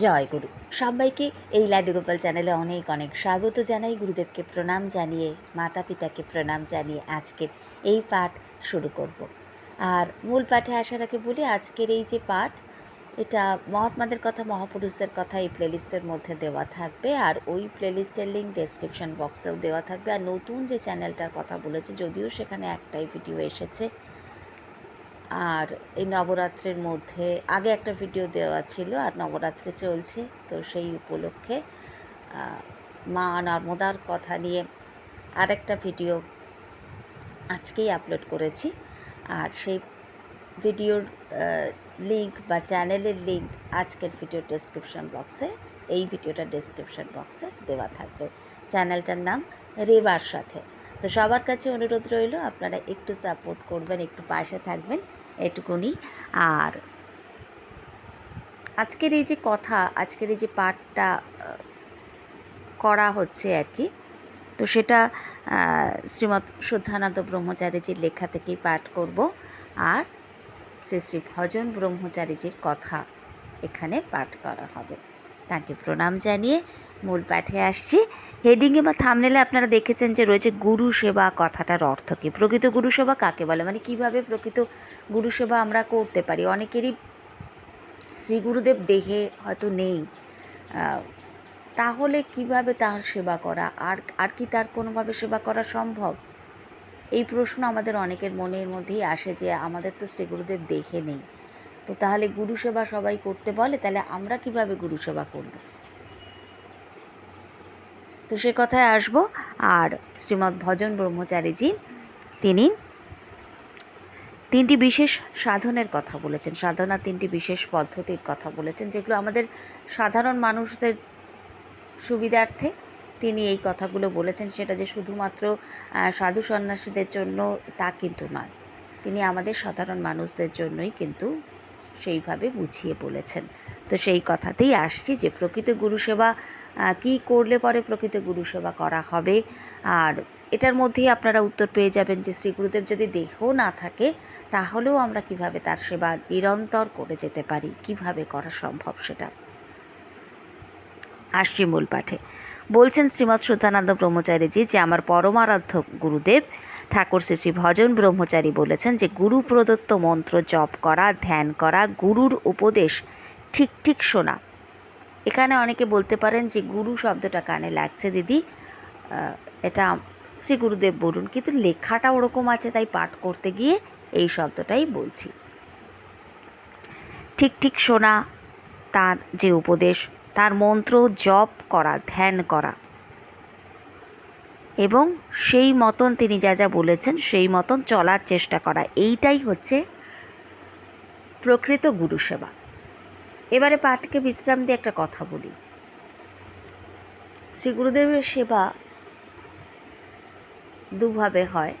জয় গুরু। সবাইকে এই লাড্ডু গোপাল চ্যানেলে অনেক অনেক স্বাগত জানাই। গুরুদেবকে প্রণাম জানিয়ে মাতা পিতাকে প্রণাম জানিয়ে আজকের এই পাঠ শুরু করব। আর মূল পাঠে আসার আগে বলি, আজকের এই যে পাঠ, এটা মহাত্মাদের কথা, মহাপুরুষদের কথা এই প্লেলিস্টের মধ্যে দেওয়া থাকবে। আর ওই প্লেলিস্টের লিঙ্ক ডেসক্রিপশন বক্সেও দেওয়া থাকবে। আর নতুন যে চ্যানেলটার কথা বলেছে, যদিও সেখানে একটাই ভিডিও এসেছে আর এই নবরাত্রির মধ্যে আগে একটা ভিডিও দেওয়া ছিল, আর নবরাত্রি চলছে। তো সেই উপলক্ষে মা নর্মদার কথা নিয়ে আরেকটা ভিডিও আজকেই আপলোড করেছি। আর সেই ভিডিওর লিংক বা চ্যানেলের লিংক আজকের ভিডিও ডেসক্রিপশন বক্সে এই ভিডিওটা ডেসক্রিপশন বক্সে দেওয়া থাকবে। চ্যানেলটার নাম রেবার সাথে। তো সবার কাছে অনুরোধ রইল, আপনারা একটু সাপোর্ট করবেন, একটু পাশে থাকবেন। এটুকুনি। আর আজকের এই যে কথা, আজকের এই যে পাঠটা করা হচ্ছে আর কি, তো সেটা শ্রীমৎ শুদ্ধানন্দ ব্রহ্মচারীজির লেখা থেকেই পাঠ করব। আর শ্রী শ্রী ভজন ব্রহ্মচারীজির কথা এখানে পাঠ করা হবে। তাকে প্রণাম জানিয়ে মূল পাঠে আসছি। হেডিংয়ে বা থামনেলে আপনারা দেখেছেন যে রয়েছে গুরু সেবা কথাটার অর্থ কী। প্রকৃত গুরু সেবা কাকে বলে? মানে কীভাবে প্রকৃত গুরু সেবা আমরা করতে পারি? অনেকেরই শ্রী গুরুদেব দেহে হয়তো নেই। তাহলে কীভাবে তার সেবা করা? আর আর কি তার কোনোভাবে সেবা করা সম্ভব? এই প্রশ্ন আমাদের অনেকের মনের মধ্যেই আসে যে আমাদের তো শ্রী গুরুদেব দেখে নেই। তো তাহলে গুরু সেবা সবাই করতে বলে, তাহলে আমরা কীভাবে গুরু সেবা করব? তো সে কথায় আসব। আর শ্রীমৎ ভজন ব্রহ্মচারীজি, তিনি তিনটি বিশেষ সাধনের কথা বলেছেন, সাধনা তিনটি বিশেষ পদ্ধতির কথা বলেছেন, যেগুলো আমাদের সাধারণ মানুষদের সুবিধার্থে তিনি এই কথাগুলো বলেছেন। সেটা যে শুধুমাত্র সাধু সন্ন্যাসীদের জন্য তা কিন্তু নয়, তিনি আমাদের সাধারণ মানুষদের জন্যই কিন্তু সেইভাবে বুঝিয়ে বলেছেন। তো সেই কথাতেই আসছি যে প্রকৃত গুরুসেবা কী করলে পরে প্রকৃত গুরুসেবা করা হবে? আর এটার মধ্যেই আপনারা উত্তর পেয়ে যাবেন যে শ্রী গুরুদেব যদি দেহও না থাকে, তাহলেও আমরা কীভাবে তার সেবা নিরন্তর করে যেতে পারি? কীভাবে করা সম্ভব সেটা? আসছি মূল পাঠে। বলছেন শ্রীমৎ সুধানন্দ ব্রহ্মচারীজি যে আমার পরমারাধ্য গুরুদেব ঠাকুর শ্রী শ্রী ভজন ব্রহ্মচারী বলেছেন যে গুরু প্রদত্ত মন্ত্র জপ করা, ধ্যান করা, গুরুর উপদেশ ঠিক ঠিক শোনা। এখানে অনেকে বলতে পারেন যে গুরু শব্দটা কানে লাগছে, দিদি। এটা শ্রী গুরুদেব বলুন, কিন্তু লেখাটা ওরকম আছে, তাই পাঠ করতে গিয়ে এই শব্দটাই বলছি। ঠিক ঠিক শোনা, তার যে উপদেশ, তার মন্ত্র জপ করা, ধ্যান করা। এবং সেই মতন তিনি যা যা বলেছেন, সেই মতন চলার চেষ্টা করা। এইটাই হচ্ছে প্রকৃত গুরু সেবা এবারে পাঠকে বিশ্রাম দিয়ে একটা কথা বলি। শ্রী গুরুদেবের সেবা দুভাবে হয়।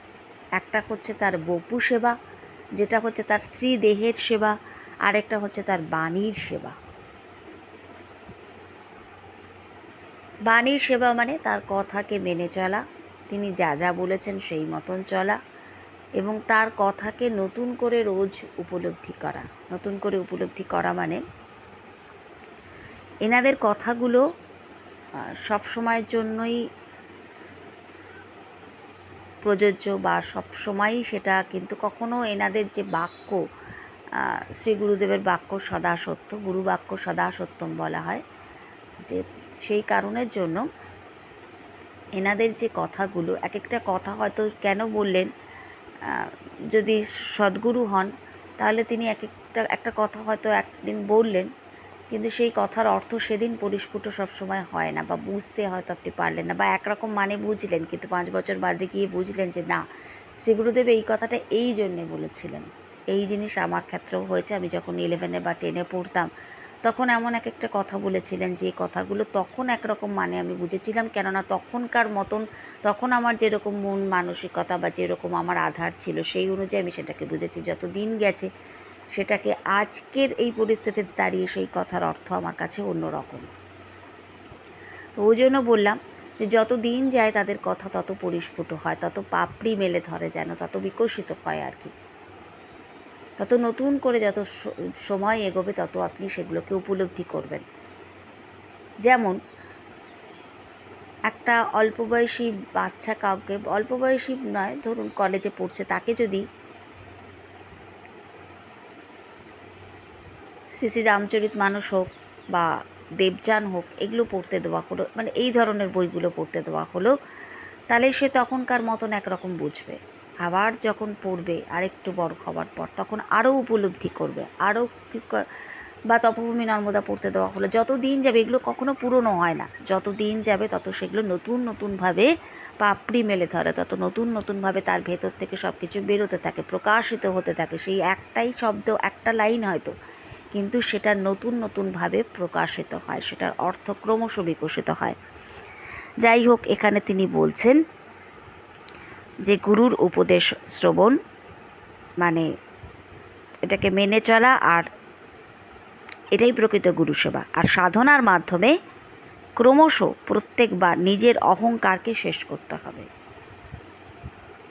একটা হচ্ছে তার বপু সেবা, যেটা হচ্ছে তার শ্রীদেহের সেবা, আরেকটা হচ্ছে তার বাণীর সেবা। বাণীর সেবা মানে তার কথাকে মেনে চলা। তিনি যা যা বলেছেন সেই মতন চলা এবং তার কথাকে নতুন করে রোজ উপলব্ধি করা। নতুন করে উপলব্ধি করা মানে এনাদের কথাগুলো সব সময়ের জন্যই প্রযোজ্য বা সব সময়ই সেটা কিন্তু কখনো এনাদের যে বাক্য শ্রী গুরুদেবের বাক্য সদা সত্য গুরু বাক্য সদা সত্যম বলা হয় যে সেই কারণের জন্য এনাদের যে কথাগুলো এক একটা কথা হয়তো কেন বললেন যদি সদ্গুরু হন, তাহলে তিনি এক একটা একটা কথা হয়তো একদিন বললেন, কিন্তু সেই কথার অর্থ সেদিন পরিস্ফুট সবসময় হয় না বা বুঝতে হয়তো আপনি পারলেন না বা একরকম মানে বুঝলেন, কিন্তু পাঁচ বছর বাদে গিয়ে বুঝলেন যে না শ্রী গুরুদেব এই কথাটা এই জন্যে বলেছিলেন। এই জিনিস আমার ক্ষেত্রেও হয়েছে, আমি যখন ইলেভেনে বা টেনে পড়তাম তখন এমন এক একটা কথা বলেছিলেন যে কথাগুলো তখন একরকম মানে আমি বুঝেছিলাম। কেননা তখনকার মতন তখন আমার যেরকম মন মানসিকতা বা যেরকম আমার আধার ছিল, সেই অনুযায়ী আমি সেটাকে বুঝেছি। যত দিন গেছে, সেটাকে আজকের এই পরিস্থিতিতে দাঁড়িয়ে সেই কথার অর্থ আমার কাছে অন্যরকম। তো ওই জন্য বললাম যে, যত দিন যায় তাদের কথা তত পরিস্ফুট হয়, তত পাপড়ি মেলে ধরে যেন, তত বিকশিত হয় আর কি। তত নতুন করে যত সময় এগোবে তত আপনি সেগুলোকে উপলব্ধি করবেন। যেমন, একটা অল্প বয়সী বাচ্চা কাউকে, অল্প বয়সী নয়, ধরুন কলেজে পড়ছে, তাকে যদি শ্রী শ্রী রামচরিত মানুষ হোক বা দেবযান হোক, এগুলো পড়তে দেওয়া হলো মানে এই ধরনের বইগুলো পড়তে দেওয়া হলো, তাহলে সে তখনকার মতন একরকম বুঝবে। আবার যখন পড়বে আরেকটু বড় হবার পর, তখন আরও উপলব্ধি করবে আরও বা তপভূমি নর্মদা পড়তে দেওয়া হলো। যত দিন যাবে, এগুলো কখনো পুরনো হয় না। যত দিন যাবে, তত সেগুলো নতুন নতুনভাবে পাপড়ি মেলে ধরে, তত নতুন নতুনভাবে তার ভেতর থেকে সব কিছু বেরোতে থাকে, প্রকাশিত হতে থাকে। সেই একটাই শব্দ, একটা লাইন হয়তো, কিন্তু সেটা নতুন নতুনভাবে প্রকাশিত হয়, সেটার অর্থ ক্রমশ বিকশিত হয়। যাই হোক, এখানে তিনি বলছেন যে গুরুর উপদেশ শ্রবণ মানে এটাকে মেনে চলা আর এটাই প্রকৃত গুরু সেবা আর সাধনার মাধ্যমে ক্রমশ প্রত্যেকবার নিজের অহংকারকে শেষ করতে হবে।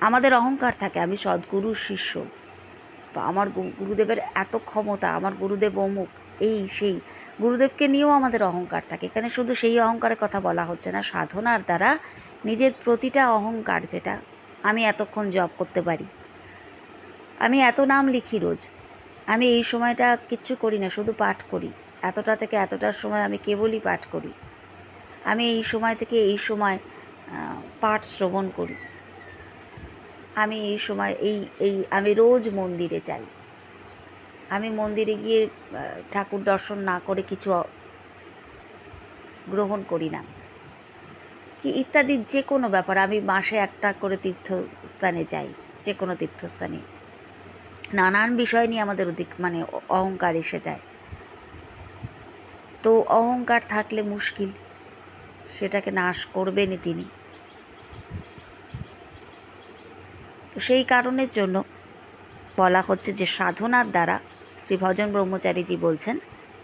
আমাদের অহংকার থাকে, আমি সদ্গুরুর শিষ্য। বা আমার গুরুদেবের এত ক্ষমতা, আমার গুরুদেব অমুক, এই, সেই, গুরুদেবকে নিয়েও আমাদের অহংকার থাকে। এখানে শুধু সেই অহংকারের কথা বলা হচ্ছে না, সাধনার দ্বারা নিজের প্রতিটা অহংকার যেটা আমি এতক্ষণ জব করতে পারি। আমি এত নাম লিখি রোজ। আমি এই সময়টা কিচ্ছু করি না, শুধু পাঠ করি। এতটা থেকে এতটার সময় আমি কেবলই পাঠ করি। আমি এই সময় থেকে এই সময় পাঠ শ্রবণ করি। আমি এই সময়, এই এই, আমি রোজ মন্দিরে যাই। আমি মন্দিরে গিয়ে ঠাকুর দর্শন না করে কিছু গ্রহণ করি না। কি ইত্যাদি যে কোনো ব্যাপার, আমি মাসে একটা করে তীর্থস্থানে যাই, যে কোনো তীর্থস্থানে। নানান বিষয় নিয়ে আমাদের অধিক মানে অহংকার এসে যায়। তো অহংকার থাকলে মুশকিল, সেটাকে নাশ করবেনই তিনি। তো সেই কারণের জন্য বলা হচ্ছে যে সাধনার দ্বারা শ্রী ভজন ব্রহ্মচারীজি বলছেন,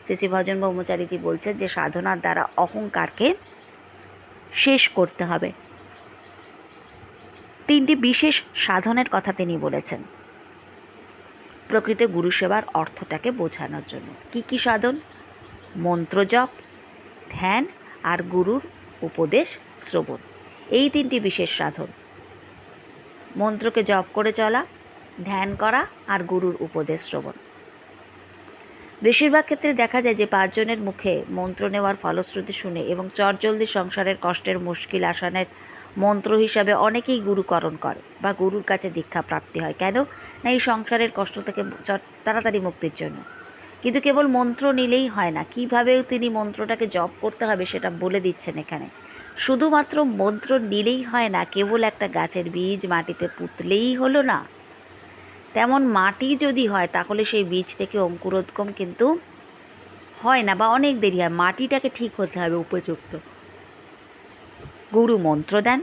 যে শ্রী ভজন ব্রহ্মচারীজি বলছেন যে সাধনার দ্বারা অহংকারকে শেষ করতে হবে। তিনটি বিশেষ সাধনের কথা তিনি বলেছেন। প্রকৃত গুরু সেবার অর্থটাকে বোঝানোর জন্য। কি কি সাধন? মন্ত্রজপ ধ্যান আর গুরুর উপদেশ শ্রবণ। এই তিনটি বিশেষ সাধন। মন্ত্রকে জপ করে চলা, ধ্যান করা আর গুরুর উপদেশ শ্রবণ। বেশিরভাগ ক্ষেত্রে দেখা যায় যে পাঁচজনের মুখে মন্ত্র নেওয়ার ফলশ্রুতি শুনে এবং চটজলদি সংসারের কষ্টের মুশকিল আসানের মন্ত্র হিসাবে অনেকেই গুরুকরণ করে বা গুরুর কাছে দীক্ষা প্রাপ্তি হয়। কেন? না, এই সংসারের কষ্ট থেকে তাড়াতাড়ি মুক্তির জন্য। কিন্তু কেবল মন্ত্র নিলেই হয় না। কীভাবেও তিনি মন্ত্রটাকে জপ করতে হবে সেটা বলে দিচ্ছেন এখানে। শুধুমাত্র মন্ত্র নিলেই হয় না, কেবল একটা গাছের বীজ মাটিতে পুঁতলেই হলো না। তেমন মাটি যদি হয়, তাহলে সেই বীজ থেকে অঙ্কুরোদ্গম কিন্তু হয় না বা অনেক দেরি হয়। মাটিটাকে ঠিক হতে হবে উপযুক্ত। গুরু মন্ত্র দেন।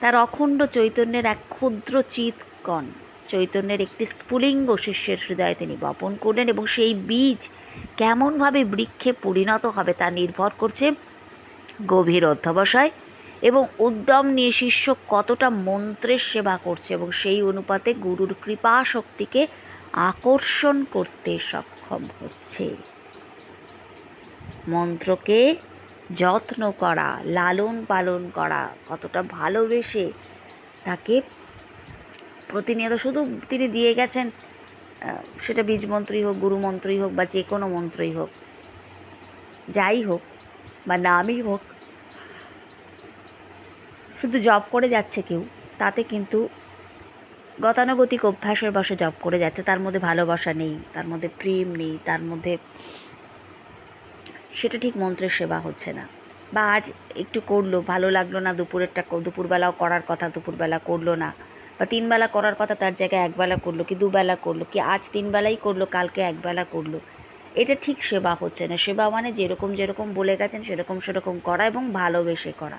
তার অখণ্ড চৈতন্যের এক ক্ষুদ্র চিৎকণ চৈতন্যের একটি স্ফুলিঙ্গ শিষ্যের হৃদয়ে তিনি বপন করলেন এবং সেই বীজ কেমনভাবে বৃক্ষে পরিণত হবে তা নির্ভর করছে গভীর অধ্যবসায় এবং উদ্যম নিয়ে শিষ্য কতটা মন্ত্রের সেবা করছে এবং সেই অনুপাতে গুরুর কৃপা শক্তিকে আকর্ষণ করতে সক্ষম হচ্ছে। মন্ত্রকে যত্ন করা, লালন পালন করা কতটা ভালোবেসে তাকে প্রতিনিয়ত শুধু তিনি দিয়ে গেছেন সেটা বীজ মন্ত্রই হোক, গুরু মন্ত্রই হোক বা যে কোনো মন্ত্রই হোক, যাই হোক বা নামই হোক শুধু জব করে যাচ্ছে কেউ, তাতে কিন্তু গতানুগতিক অভ্যাসের বসে জব করে যাচ্ছে। তার মধ্যে ভালোবাসা নেই, তার মধ্যে প্রেম নেই, তার মধ্যে সেটা ঠিক মন্ত্রের সেবা হচ্ছে না। বা আজ একটু করল, ভালো লাগল না দুপুরেরটা, দুপুরবেলাও করার কথা, দুপুরবেলা করল না। বা তিনবেলা করার কথা তার জায়গায় একবেলা করল, কি দুবেলা করল, কি আজ তিনবেলাই করল, কালকে একবেলা করল। এটা ঠিক সেবা হচ্ছে না। সেবা মানে যেরকম যেরকম বলে গেছেন, সেরকম সেরকম করা এবং ভালোবেসে করা।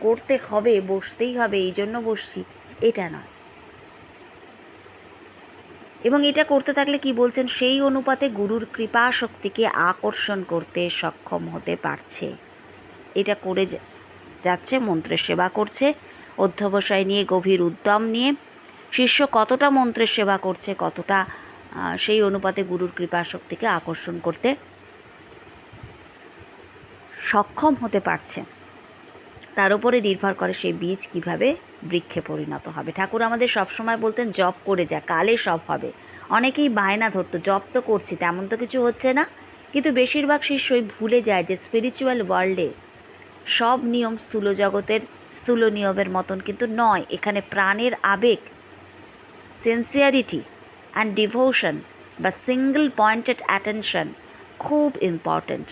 করতে হবে, বসতেই হবে, এই জন্য বসছি। এটা নয়। এবং এটা করতে থাকলে কি বলছেন, সেই অনুপাতে গুরুর কৃপা শক্তিকে আকর্ষণ করতে সক্ষম হতে পারছে। এটা করে যাচ্ছে, মন্ত্রের সেবা করছে, অধ্যবসায় নিয়ে, গভীর উদ্যম নিয়ে। শিষ্য কতটা মন্ত্রের সেবা করছে, কতটা সেই অনুপাতে গুরুর কৃপা শক্তিকে আকর্ষণ করতে সক্ষম হতে পারছে। তার উপরে নির্ভর করে সেই বীজ কীভাবে বৃক্ষে পরিণত হবে। ঠাকুর আমাদের সবসময় বলতেন জব করে যা, কালে সব হবে। অনেকেই বায়না ধরতো জব তো করছি, তেমন তো কিছু হচ্ছে না। কিন্তু বেশিরভাগ শিষ্যই ভুলে যায় যে স্পিরিচুয়াল ওয়ার্ল্ডে সব নিয়ম স্থূল জগতের স্থূল নিয়মের মতন কিন্তু নয়। এখানে প্রাণের আবেগ সিনসিয়ারিটি অ্যান্ড ডিভোশন বা সিঙ্গল পয়েন্টেড অ্যাটেনশন খুব ইম্পর্ট্যান্ট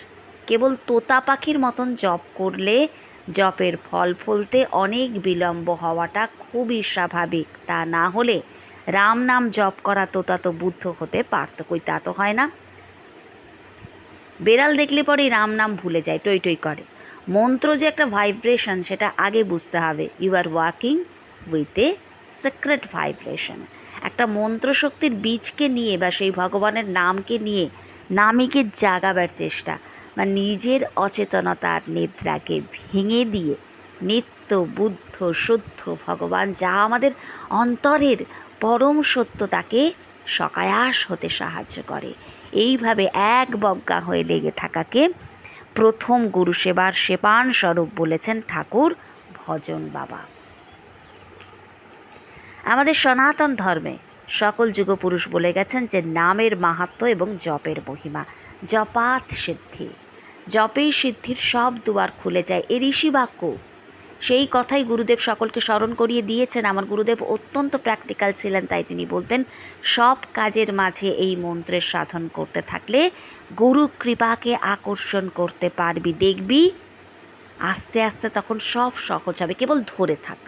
কেবল তোতা পাখির মতন জব করলে জপের ফল ফলতে অনেক বিলম্ব হওয়াটা খুবই স্বাভাবিক। তা না হলে রাম নাম জপ করা তোতা তো বুদ্ধ হতে পারত কই তা তো হয় না। বেড়াল দেখলে পরেই রাম নাম ভুলে যায়, টই টই করে। মন্ত্র যে একটা ভাইব্রেশন সেটা আগে বুঝতে হবে। You are working with a secret vibration একটা মন্ত্র শক্তির বীজকে নিয়ে বা সেই ভগবানের নামকে নিয়ে, নামিকে জাগাবার চেষ্টা। বা নিজের অচেতনতার নিদ্রাকে ভেঙে দিয়ে নিত্য বুদ্ধ, শুদ্ধ ভগবান, যা আমাদের অন্তরের পরম সত্যতাকে সকায়াস হতে সাহায্য করে। এইভাবে এক বজ্ঞা হয়ে লেগে থাকাকে প্রথম গুরু সেবার সেপান স্বরূপ বলেছেন ঠাকুর ভজন বাবা। আমাদের সনাতন ধর্মে সকল যুগপুরুষ বলে গেছেন যে, নামের মাহাত্ম এবং জপের মহিমা, জপাত সিদ্ধি। জপেই সিদ্ধির সব দুয়ার খুলে যায়। এ ঋষি বাক্য। সেই কথাই গুরুদেব সকলকে স্মরণ করিয়ে দিয়েছেন। আমার গুরুদেব অত্যন্ত প্র্যাকটিক্যাল ছিলেন, তাই তিনি বলতেন, সব কাজের মাঝে এই মন্ত্রের সাধন করতে থাকলে গুরু কৃপাকে আকর্ষণ করতে পারবি। দেখবি, আস্তে আস্তে তখন সব সহজ হবে। কেবল ধরে থাক।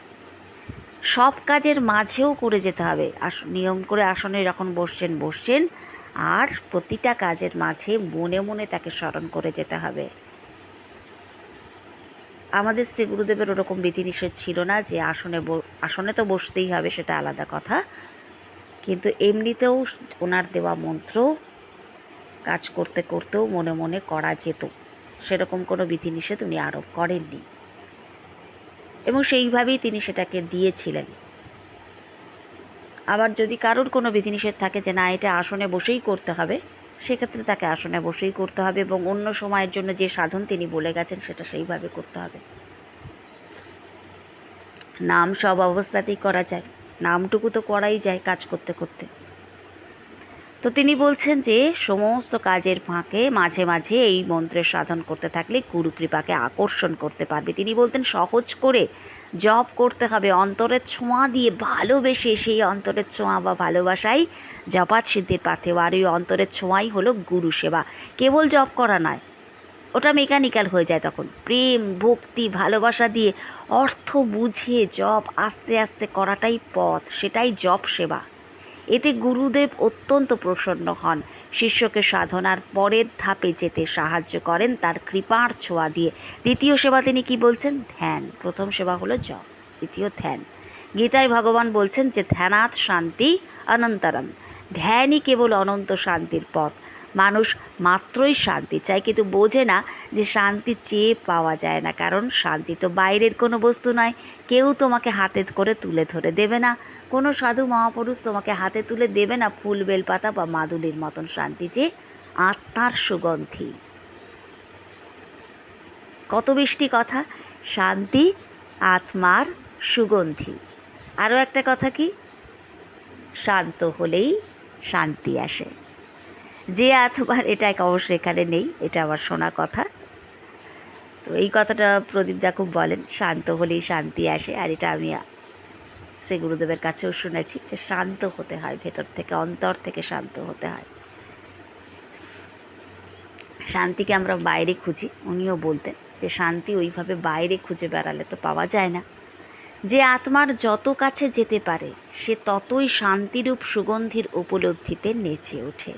সব কাজের মাঝেও করে যেতে হবে। আস নিয়ম করে আসনে যখন বসছেন বসছেন আর প্রতিটা কাজের মাঝে মনে মনে তাকে স্মরণ করে যেতে হবে। আমাদের শ্রী গুরুদেবের ওরকম বিধিনিষেধ ছিল না যে আসনে আসনে তো বসতেই হবে, সেটা আলাদা কথা। কিন্তু এমনিতেও ওনার দেওয়া মন্ত্র কাজ করতে করতেও মনে মনে করা যেত। সেরকম কোনো বিধিনিষেধ উনি আরোপ করেননি। এবং সেইভাবেই তিনি সেটাকে দিয়েছিলেন। আবার যদি কারোর কোনো বিধিনিষেধ থাকে যে না, এটা আসনে বসেই করতে হবে, সেক্ষেত্রে তাকে আসনে বসেই করতে হবে এবং অন্য সময়ের জন্য যে সাধন তিনি বলে গেছেন সেটা সেইভাবে করতে হবে। নাম সব অবস্থাতেই করা যায়। নামটুকু তো করাই যায় কাজ করতে করতে। তো তিনি বলছেন যে, সমস্ত কাজের ফাঁকে মাঝে মাঝে এই মন্ত্রের সাধন করতে থাকলে গুরু কৃপাকে আকর্ষণ করতে পারবে। তিনি বলতেন, সহজ করে জব করতে হবে। অন্তরের ছোঁয়া দিয়ে ভালোবেসে সেই অন্তরের ছোঁয়া বা ভালোবাসাই জপাত সিদ্ধির পাথেও আর ওই অন্তরের ছোঁয়াই হলো গুরু সেবা। কেবল জব করা নয়, ওটা মেকানিক্যাল হয়ে যায় তখন। প্রেম, ভক্তি, ভালোবাসা দিয়ে অর্থ বুঝে জব আস্তে আস্তে করাটাই পথ, সেটাই জপ সেবা। এতে গুরুদেব অত্যন্ত প্রসন্ন হন। শিষ্যকে সাধনার পরের ধাপে যেতে সাহায্য করেন, তার কৃপার ছোঁয়া দিয়ে। দ্বিতীয় সেবা তিনি কি বলছেন? ধ্যান। প্রথম সেবা হলো জপ, দ্বিতীয় ধ্যান। গীতায় ভগবান বলছেন যে ধ্যানাত শান্তি অনন্তরম। ধ্যানই কেবল অনন্ত শান্তির পথ। মানুষ মাত্রই শান্তি চায়, কিন্তু বোঝে না যে শান্তি চেয়ে পাওয়া যায় না। কারণ শান্তি তো বাইরের কোনো বস্তু নয়। কেউ তোমাকে হাতে করে তুলে ধরে দেবে না। কোনো সাধু মহাপুরুষ তোমাকে হাতে তুলে দেবে না ফুল, বেলপাতা বা মাদুলির মতন শান্তি যে আত্মার সুগন্ধি। কত বৃষ্টি কথা। শান্তি আত্মার সুগন্ধি। আরও একটা কথা কি? শান্ত হলেই শান্তি আসে। যে আত্মার এটা এক অবশ্যই এখানে নেই, এটা আমার শোনা কথা। তো এই কথাটা প্রদীপদা খুব বলেন, শান্ত হলেই শান্তি আসে, আর এটা আমি শ্রী গুরুদেবের কাছেও শুনেছি যে শান্ত হতে হয়, ভেতর থেকে, অন্তর থেকে শান্ত হতে হয়। শান্তিকে আমরা বাইরে খুঁজি, উনিও বলতেন যে শান্তি ওইভাবে বাইরে খুঁজে বেড়ালে তো পাওয়া যায় না। যে আত্মার যত কাছে যেতে পারে, সে ততই শান্তিরূপ সুগন্ধির উপলব্ধিতে নেচে ওঠে।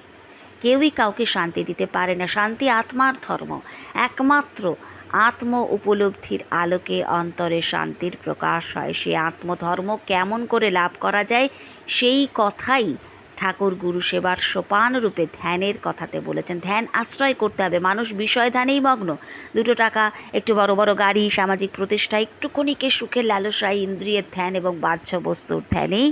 কেউই কাউকে শান্তি দিতে পারে না। শান্তি আত্মার ধর্ম। একমাত্র আত্ম উপলব্ধির আলোকে অন্তরে শান্তির প্রকাশ হয়। সে আত্মধর্ম কেমন করে লাভ করা যায়, সেই কথাই ঠাকুর গুরু সেবার সোপান রূপে ধ্যানের কথাতে বলেছেন। ধ্যান আশ্রয় করতে হবে। মানুষ বিষয় ধ্যানেই মগ্ন। দুটো টাকা, একটু বড় বড় গাড়ি, সামাজিক প্রতিষ্ঠা একটুখানিকে সুখের লালসায় ইন্দ্রিয়ের ধ্যান এবং বাহ্য বস্তুর ধ্যানেই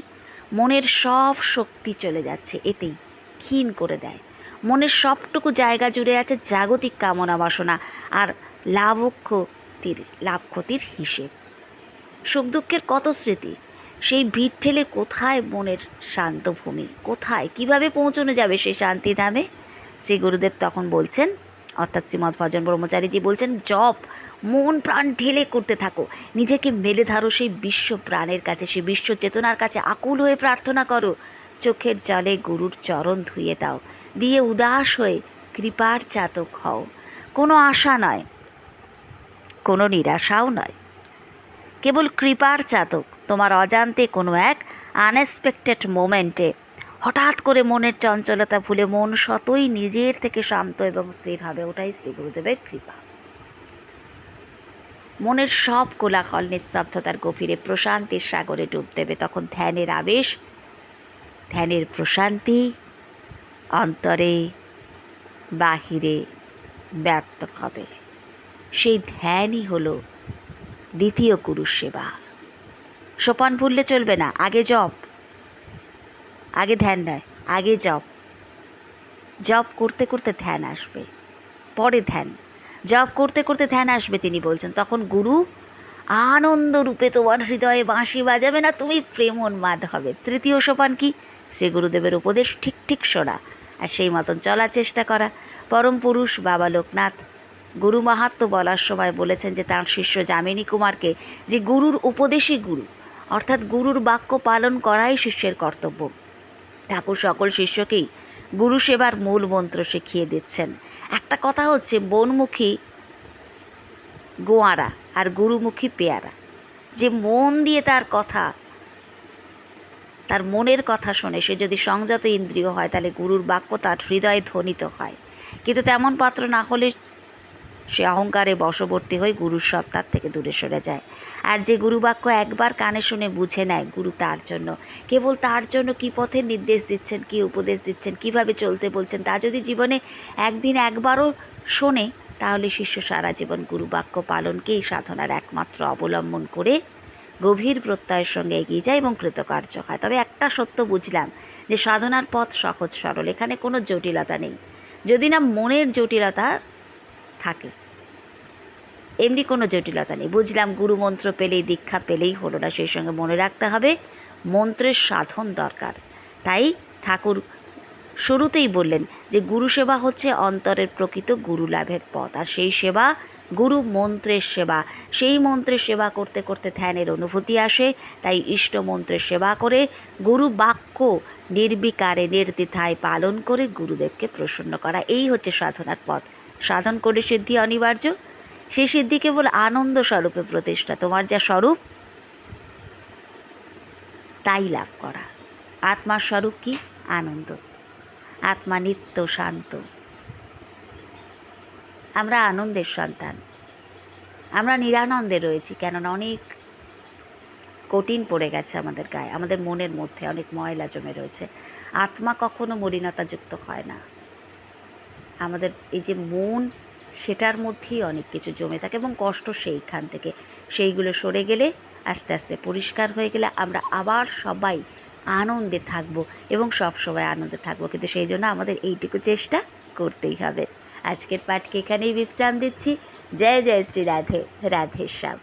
মনের সব শক্তি চলে যাচ্ছে। এতেই ক্ষীণ করে দেয়। মনের সবটুকু জায়গা জুড়ে আছে জাগতিক কামনা বাসনা আর লাভ ক্ষতির লাভ ক্ষতির হিসেব। সুখ দুঃখের কত স্মৃতি? সেই ভিড় ঠেলে কোথায় মনের শান্ত ভূমি? কোথায়? কীভাবে পৌঁছানো যাবে সেই শান্তিধামে শ্রী গুরুদেব তখন বলছেন, অর্থাৎ শ্রীমৎ ভজন ব্রহ্মচারীজি বলছেন, জপ, মন প্রাণ ঢেলে করতে থাকো। নিজেকে মেলে ধরো সেই বিশ্ব প্রাণের কাছে, সেই বিশ্ব চেতনার কাছে। আকুল হয়ে প্রার্থনা করো। চোখের জলে গুরুর চরণ ধুয়ে দাও। দিয়ে উদাস হয়ে কৃপার চাতক হও। কোনো আশা নয়, কোনো নিরাশাও নয়। কেবল কৃপার চাতক, তোমার অজান্তে কোনো এক আনএক্সপেক্টেড মোমেন্টে হঠাৎ করে মনের চঞ্চলতা ভুলে মন শতই নিজের থেকে শান্ত এবং স্থির হবে। ওটাই শ্রী গুরুদেবের কৃপা। মনের সব কোলাহল, নিস্তব্ধতার গভীরে প্রশান্তির সাগরে ডুব দেবে। তখন ধ্যানের আবেশ, ধ্যানের প্রশান্তি অন্তরে, বাহিরে ব্যক্ত হবে সেই ধ্যানই হলো দ্বিতীয় গুরুর সেবা সোপান ভুললে চলবে না, আগে জপ। আগে ধ্যান নয়, আগে জপ। জপ করতে করতে ধ্যান আসবে, পরে ধ্যান। জপ করতে করতে ধ্যান আসবে, তিনি বলছেন, তখন গুরু আনন্দ রূপে তোমার হৃদয়ে বাঁশি বাজাবে না, তুমি প্রেমোন্মাদ হবে। তৃতীয় সোপান কি? শ্রী গুরুদেবের উপদেশ ঠিক ঠিক শোনা। আর সেই মতন চলার চেষ্টা করা। পরম পুরুষ বাবা লোকনাথ। গুরু মাহাত্ম বলার সময় বলেছেন যে, তার শিষ্য যামিনী কুমারকে যে গুরুর উপদেশই গুরু, অর্থাৎ গুরুর বাক্য পালন করাই শিষ্যের কর্তব্য। ঠাকুর সকল শিষ্যকেই গুরু সেবার মূল মন্ত্র শিখিয়ে দিচ্ছেন। একটা কথা হচ্ছে, বনমুখী গোয়ারা আর গুরুমুখী পেয়ারা। যে মন দিয়ে তার কথা তার মনের কথা শোনে সে যদি সংযত ইন্দ্রিয় হয়, তাহলে গুরুর বাক্য তার হৃদয়ে ধ্বনিত হয়। কিন্তু তেমন পাত্র না হলে সে অহংকারে বশবর্তী হয়ে গুরুর সত্তার থেকে দূরে সরে যায়। আর যে গুরুবাক্য একবার কানে শুনে বুঝে নেয়, গুরু তার জন্য। কেবল তার জন্য কী পথের নির্দেশ দিচ্ছেন, কী উপদেশ দিচ্ছেন, কীভাবে চলতে বলছেন, তা যদি জীবনে একদিন একবারও শোনে, তাহলে শিষ্য সারা জীবন গুরুবাক্য পালনকেই সাধনার একমাত্র অবলম্বন করে গভীর প্রত্যয়ের সঙ্গে এগিয়ে যায় এবং কৃতকার্য হয়। তবে একটা সত্য বুঝলাম যে সাধনার পথ সহজ, সরল। এখানে কোনো জটিলতা নেই। যদি না মনের জটিলতা থাকে, এমনি কোনো জটিলতা নেই। বুঝলাম গুরু মন্ত্র পেলেই, দীক্ষা পেলেই হলো না। সেই সঙ্গে মনে রাখতে হবে, মন্ত্রের সাধন দরকার। তাই ঠাকুর শুরুতেই বললেন যে গুরু সেবা হচ্ছে অন্তরের প্রকৃত গুরু লাভের পথ। আর সেই সেবা গুরু মন্ত্রের সেবা। সেই মন্ত্রের সেবা করতে করতে ধ্যানের অনুভূতি আসে। তাই ইষ্ট মন্ত্রের সেবা করে গুরু বাক্য নির্বিকারে, নির্দ্বিধায় পালন করে গুরুদেবকে প্রসন্ন করা। এই হচ্ছে সাধনার পথ। সাধন করে সিদ্ধি অনিবার্য। সে সিদ্ধি কেবল আনন্দ স্বরূপে প্রতিষ্ঠা। তোমার যা স্বরূপ, তাই লাভ করা। আত্মার স্বরূপ কি? আনন্দ। আত্মা নিত্য শান্ত। আমরা আনন্দের সন্তান। আমরা নিরানন্দে রয়েছি কেননা অনেক কঠিন পড়ে গেছে আমাদের গায়ে, আমাদের মনের মধ্যে অনেক ময়লা জমে রয়েছে। আত্মা কখনো মলিনতাযুক্ত হয় না। আমাদের এই যে মন, সেটার মধ্যেই অনেক কিছু জমে থাকে এবং কষ্ট সেইখান থেকে, সেইগুলো সরে গেলে, আস্তে আস্তে পরিষ্কার হয়ে গেলে আমরা আবার সবাই আনন্দে থাকব এবং সব সময় আনন্দে থাকব। কিন্তু সেই জন্য আমাদের এইটুকু চেষ্টা করতেই হবে। আজকের পাঠকে এখানেই বিশ্রাম দিচ্ছি। জয় জয় শ্রী রাধে রাধে শ্যাম